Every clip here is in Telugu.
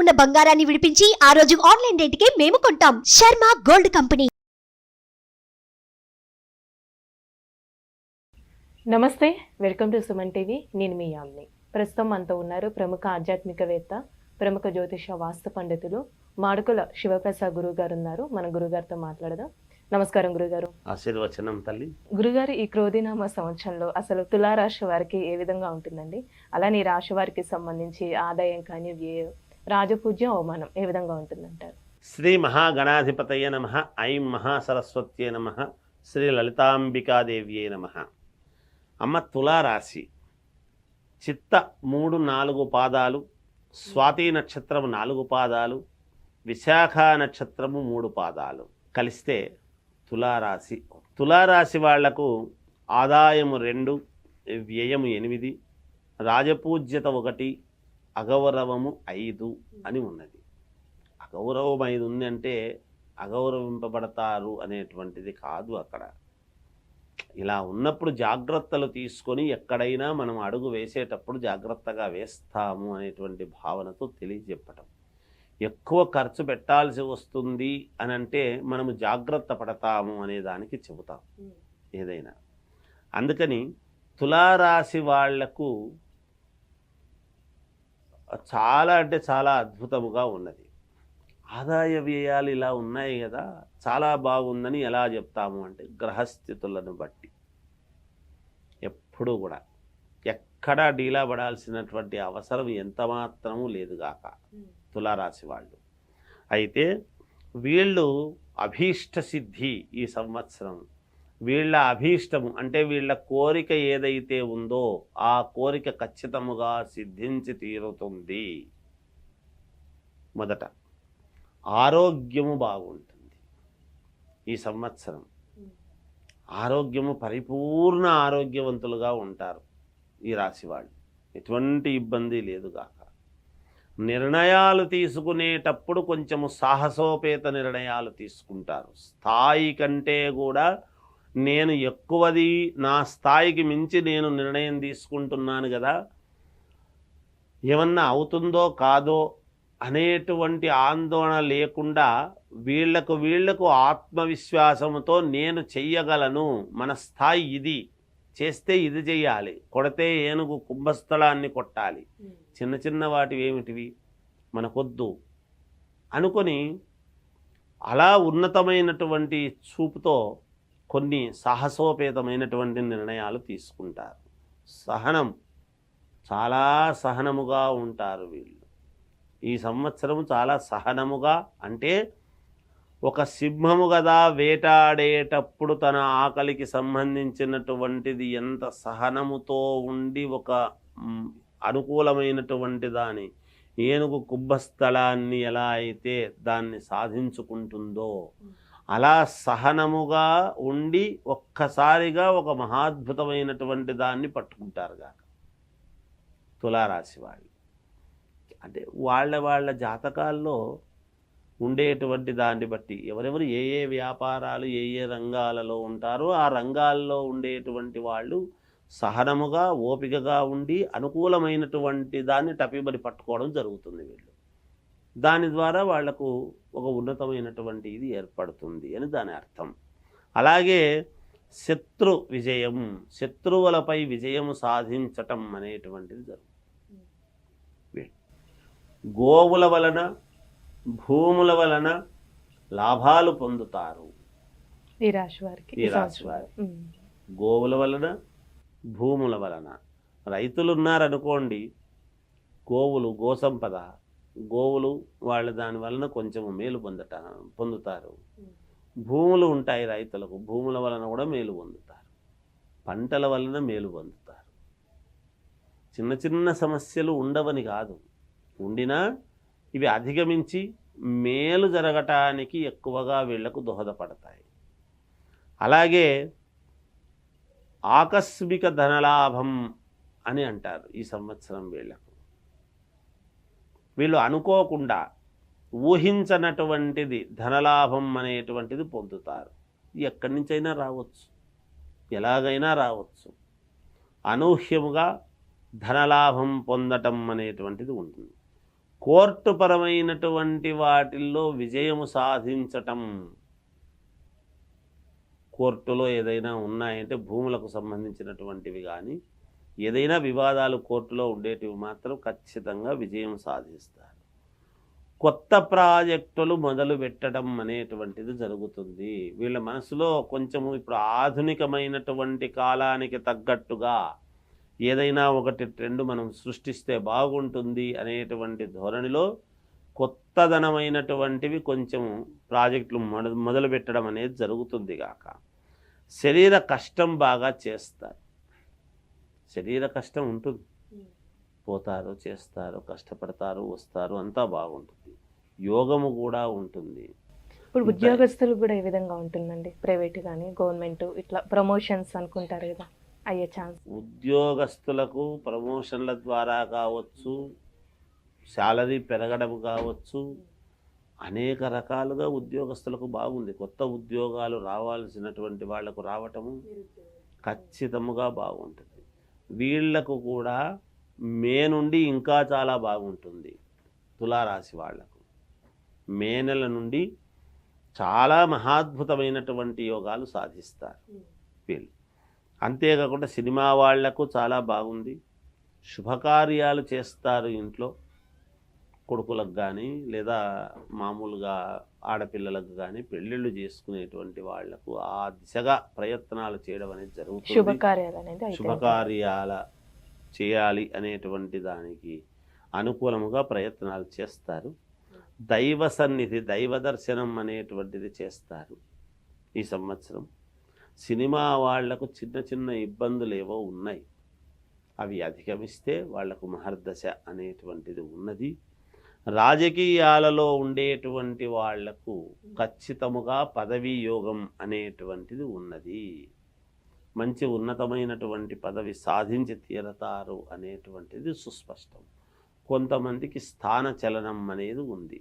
ఉన్న బంగారాన్ని విడిపించి ఆ రోజు ఆన్లైన్ రేటుకే మేము కొంటాం. Sharma gold company. నమస్తే వెల్కమ్ టు సుమన్ టీవీ. నేను మీ యామ్ని. ప్రస్తుతం మనతో ఉన్నారు ప్రముఖ ఆధ్యాత్మికవేత్త ప్రముఖ జ్యోతిష వాస్తు పండితులు మాడుకుల శివప్రసాద్ గురువు గారు ఉన్నారు మన గురుగారితో మాట్లాడదాం. నమస్కారం గురుగారు ఆశీర్వచనం తల్లి. గురుగారు ఈ క్రోధినామ సంవత్సరంలో అసలు తులారాశి వారికి ఏ విధంగా ఉంటుందండి? అలానే ఈ రాశి వారికి సంబంధించి ఆదాయం కానీ వ్యయం రాజపూజ్యం అవమానం ఏ విధంగా ఉంటుందంటారు? శ్రీ మహాగణాధిపతయ నమ ఐం మహాసరస్వత్యే నమ శ్రీ లలితాంబికాదేవ్యే నమ. అమ్మ తులారాశి చిత్త మూడు నాలుగు పాదాలు స్వాతి నక్షత్రము నాలుగు పాదాలు విశాఖ నక్షత్రము మూడు పాదాలు. కలిస్తే తులారాశి తులారాశి వాళ్ళకు ఆదాయము రెండు వ్యయము ఎనిమిది రాజపూజ్యత ఒకటి అగౌరవము ఐదు అని ఉన్నది. అగౌరవం ఐదు ఉంది అంటే అగౌరవింపబడతారు అనేటువంటిది కాదు అక్కడ. ఇలా ఉన్నప్పుడు జాగ్రత్తలు తీసుకొని ఎక్కడైనా మనం అడుగు వేసేటప్పుడు జాగ్రత్తగా వేస్తాము అనేటువంటి భావనతో తెలియజెప్పటం. ఎక్కువ ఖర్చు పెట్టాల్సి వస్తుంది అని అంటే మనము జాగ్రత్త పడతాము అనే దానికి చెబుతాం. ఏదైనా. అందుకని తులారాశి వాళ్ళకు చాలా అంటే చాలా అద్భుతముగా ఉన్నది. ఆదాయ వ్యయాలు ఇలా ఉన్నాయి కదా చాలా బాగుందని ఎలా చెప్తాము అంటే గ్రహస్థితులను బట్టి. ఎప్పుడూ కూడా ఎక్కడా డీలా పడాల్సినటువంటి అవసరం ఎంత మాత్రము లేదుగాక తులారాశి వాళ్ళు. అయితే వీళ్ళు అభీష్ట సిద్ధి ఈ సంవత్సరం వీళ్ళ అభీష్టము అంటే వీళ్ళ కోరిక ఏదైతే ఉందో ఆ కోరిక ఖచ్చితముగా సిద్ధించి తీరుతుంది. మొదట ఆరోగ్యము బాగుంటుంది. ఈ సంవత్సరం ఆరోగ్యము పరిపూర్ణ ఆరోగ్యవంతులుగా ఉంటారు ఈ రాశి వాళ్ళు. ఎటువంటి ఇబ్బంది లేదుగాక నిర్ణయాలు తీసుకునేటప్పుడు కొంచెము సాహసోపేత నిర్ణయాలు తీసుకుంటారు. స్థాయి కంటే కూడా నేను ఎక్కువది నా స్థాయికి మించి నేను నిర్ణయం తీసుకుంటున్నాను కదా. ఏమన్నా అవుతుందో కాదో అనేటువంటి ఆందోళన లేకుండా వీళ్ళకు వీళ్ళకు ఆత్మవిశ్వాసంతో నేను చెయ్యగలను. మన స్థాయి ఇది. చేస్తే ఇది చెయ్యాలి. కొడితే ఏనుగు కుంభస్థలాన్ని కొట్టాలి. చిన్న చిన్న వాటివి ఏమిటివి? మనకొద్దు. అనుకొని అలా ఉన్నతమైనటువంటి చూపుతో కొన్ని సాహసోపేతమైనటువంటి నిర్ణయాలు తీసుకుంటారు. సహనం చాలా సహనముగా ఉంటారు వీళ్ళు. ఈ సంవత్సరం చాలా సహనముగా అంటే ఒక సింహము కదా వేటాడేటప్పుడు తన ఆకలికి సంబంధించినటువంటిది ఎంత సహనముతో ఉండి ఒక అనుకూలమైనటువంటి దాని ఏనుగు కుబ్బస్థలాన్ని ఎలా అయితే దాన్ని సాధించుకుంటుందో అలా సహనముగా ఉండి ఒక్కసారిగా ఒక మహాద్భుతమైనటువంటి దాన్ని పట్టుకుంటారు కాక తులారాశి వాళ్ళు. అంటే వాళ్ళ వాళ్ళ జాతకాల్లో ఉండేటువంటి దాన్ని బట్టి ఎవరెవరు ఏ ఏ వ్యాపారాలు ఏ ఏ రంగాలలో ఉంటారో ఆ రంగాల్లో ఉండేటువంటి వాళ్ళు సహనముగా ఓపికగా ఉండి అనుకూలమైనటువంటి దాన్ని టపిబడి పట్టుకోవడం జరుగుతుంది వీళ్ళు. దాని ద్వారా వాళ్ళకు ఒక ఉన్నతమైనటువంటి ఇది ఏర్పడుతుంది అని దాని అర్థం అలాగే శత్రు విజయం శత్రువులపై విజయం సాధించటం అనేటువంటిది జరుగుతుంది గోవుల వలన భూముల వలన లాభాలు పొందుతారు ఈ రాశి వారికి ఈ ఈ రాశి సంవత్సరం. వారు. ఉమ్. గోవుల వలన భూముల వలన రైతులు ఉన్నారనుకోండి గోవులు గోసంపద గోవులు వాళ్ళ దాని వలన కొంచెం మేలు పొందట పొందుతారు. భూములు ఉంటాయి రైతులకు భూముల వలన కూడా మేలు పొందుతారు. పంటల వలన మేలు పొందుతారు. చిన్న చిన్న సమస్యలు ఉండవని కాదు. ఉండినా ఇవి అధిగమించి మేలు జరగటానికి ఎక్కువగా వీళ్ళకు దోహదపడతాయి. అలాగే ఆకస్మిక ధనలాభం అని అంటారు ఈ సంవత్సరం వీళ్ళకు వీళ్ళు అనుకోకుండా ఊహించనటువంటిది ధనలాభం అనేటువంటిది పొందుతారు. ఎక్కడి నుంచైనా రావచ్చు. ఎలాగైనా రావచ్చు. అనూహ్యముగా ధనలాభం పొందటం అనేటువంటిది ఉంటుంది. కోర్టు పరమైనటువంటి వాటిల్లో విజయము సాధించటం కోర్టులో ఏదైనా ఉన్నాయంటే భూములకు సంబంధించినటువంటివి కానీ ఏదైనా వివాదాలు కోర్టులో ఉండేటివి మాత్రం ఖచ్చితంగా విజయం సాధిస్తారు. కొత్త ప్రాజెక్టులు మొదలు పెట్టడం అనేటువంటిది జరుగుతుంది. వీళ్ళ మనసులో కొంచెము ఇప్పుడు ఆధునికమైనటువంటి కాలానికి తగ్గట్టుగా ఏదైనా ఒకటి ట్రెండ్ మనం సృష్టిస్తే బాగుంటుంది అనేటువంటి ధోరణిలో కొత్తదనమైనటువంటివి కొంచెం ప్రాజెక్టులు మొద మొదలు పెట్టడం అనేది జరుగుతుంది కాక శరీర కష్టం బాగా చేస్తారు. శరీర కష్టం ఉంటుంది. పోతారు చేస్తారు కష్టపడతారు వస్తారు అంతా బాగుంటుంది. యోగము కూడా ఉంటుంది. ఇప్పుడు ఉద్యోగస్తులు కూడా ఏ విధంగా ఉంటుందండి. ప్రైవేట్ కానీ గవర్నమెంట్ ఇట్లా ప్రమోషన్స్ అనుకుంటారు కదా అయ్యే ఛాన్స్. ఉద్యోగస్తులకు ప్రమోషన్ల ద్వారా కావచ్చు శాలరీ పెరగడం కావచ్చు అనేక రకాలుగా ఉద్యోగస్తులకు బాగుంది. కొత్త ఉద్యోగాలు రావాల్సినటువంటి వాళ్ళకు రావటము ఖచ్చితముగా బాగుంటుంది. వీళ్ళకు కూడా మే నుండి ఇంకా చాలా బాగుంటుంది తులారాశి వాళ్ళకు. మే నెల నుండి చాలా మహాద్భుతమైనటువంటి యోగాలు సాధిస్తారు వీళ్ళు. అంతేకాకుండా సినిమా వాళ్ళకు చాలా బాగుంది. శుభకార్యాలు చేస్తారు ఇంట్లో కొడుకులకు కానీ లేదా మామూలుగా ఆడపిల్లలకు కానీ పెళ్ళిళ్ళు చేసుకునేటువంటి వాళ్ళకు ఆ దిశగా ప్రయత్నాలు చేయడం అనేది జరుగుతుంది. శుభకార్యాలు చేయాలి అనేటువంటి దానికి అనుకూలముగా ప్రయత్నాలు చేస్తారు. దైవ సన్నిధి దైవ దర్శనం అనేటువంటిది చేస్తారు ఈ సంవత్సరం. సినిమా వాళ్ళకు చిన్న చిన్న ఇబ్బందులు ఏవో ఉన్నాయి. అవి అధిగమిస్తే వాళ్ళకు మహర్దశ అనేటువంటిది ఉన్నది. రాజకీయాలలో ఉండేటువంటి వాళ్ళకు ఖచ్చితముగా పదవీ యోగం అనేటువంటిది ఉన్నది. మంచి ఉన్నతమైనటువంటి పదవి సాధించి తీరతారు అనేటువంటిది సుస్పష్టం. కొంతమందికి స్థాన చలనం అనేది ఉంది.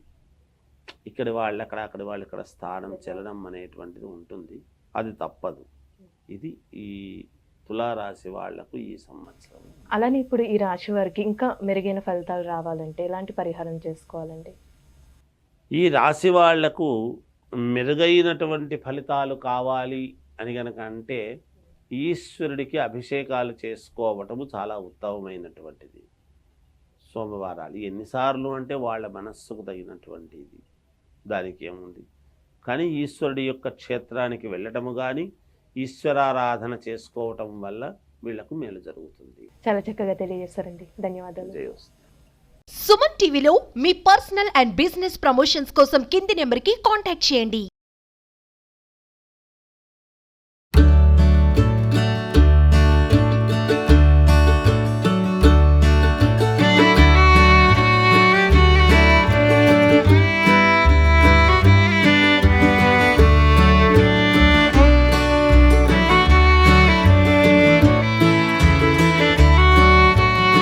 ఇక్కడి వాళ్ళు అక్కడ అక్కడి వాళ్ళు ఇక్కడ స్థానం చలనం అనేటువంటిది ఉంటుంది. అది తప్పదు. ఇది ఈ తులారాశి వాళ్ళకు ఈ సంవత్సరం. అలానే ఇప్పుడు ఈ రాశి వారికి ఇంకా మెరుగైన ఫలితాలు రావాలంటే ఎలాంటి పరిహారం చేసుకోవాలండి? ఈ రాశి వాళ్ళకు మెరుగైనటువంటి ఫలితాలు కావాలి అని గనక అంటే ఈశ్వరుడికి అభిషేకాలు చేసుకోవటము చాలా ఉత్తమమైనటువంటిది. సోమవారాలు ఎన్నిసార్లు అంటే వాళ్ళ మనస్సుకు తగినటువంటిది. దానికి ఏముంది? కానీ ఈశ్వరుడి యొక్క క్షేత్రానికి వెళ్ళటము కానీ ఈశ్వరారాధన చేసుకోవటం వల్ల వీళ్ళకు మేలు జరుగుతుంది. చాలా చక్కగా తెలియజేస్తారండి ధన్యవాదాలు. సుమన్ టీవీలో మీ పర్సనల్ అండ్ బిజినెస్ ప్రమోషన్స్ కోసం కింది నెంబర్కి కాంటాక్ట్ చేయండి.